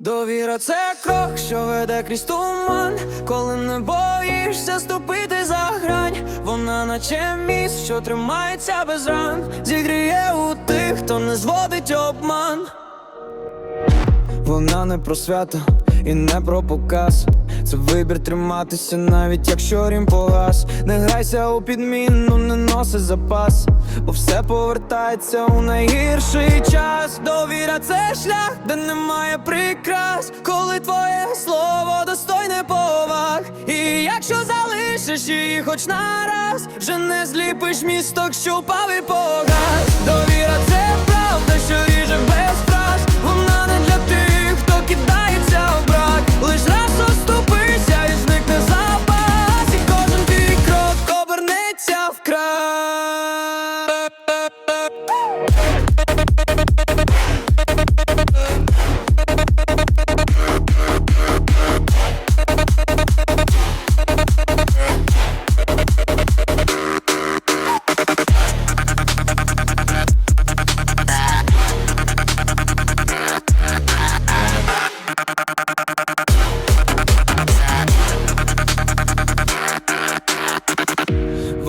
Довіра це крок, що веде крізь туман, коли не боїшся ступити за грань, вона наче міст, що тримається без ран, зігріє у тих, хто не зводить обман. Вона не про свято і не про показ. Це вибір триматися, навіть якщо рім погас. Не грайся у підміну, не носи запас, бо все повертається у найгірший час. Довіра це шлях, де немає прикрас, коли твоє слово достойне поваг. І якщо залишиш її хоч на раз, вже не зліпиш місток, що впав і погас. Довіра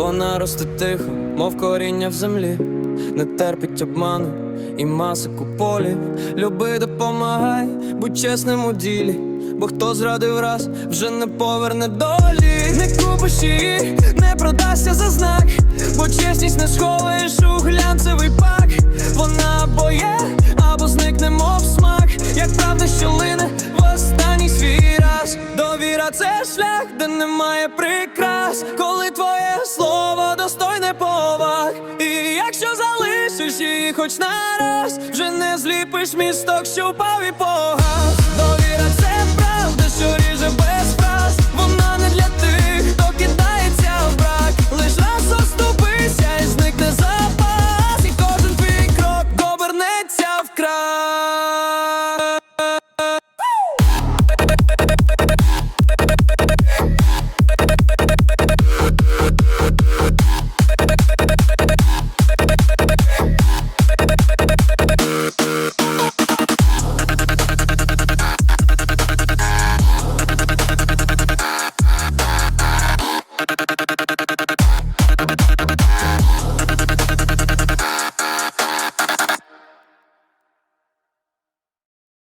Вона росте тихо, мов коріння в землі, не терпить обману і масику полі. Люби, допомагай, будь чесним у ділі, бо хто зрадив раз, вже не поверне долі. Не купиш її, не продасться за знак, бо чесність не сховаєш шлях, де немає прикрас, коли твоє слово достойне поваг. І якщо залишиш її хоч на раз, вже не зліпиш місток, що впав і погас.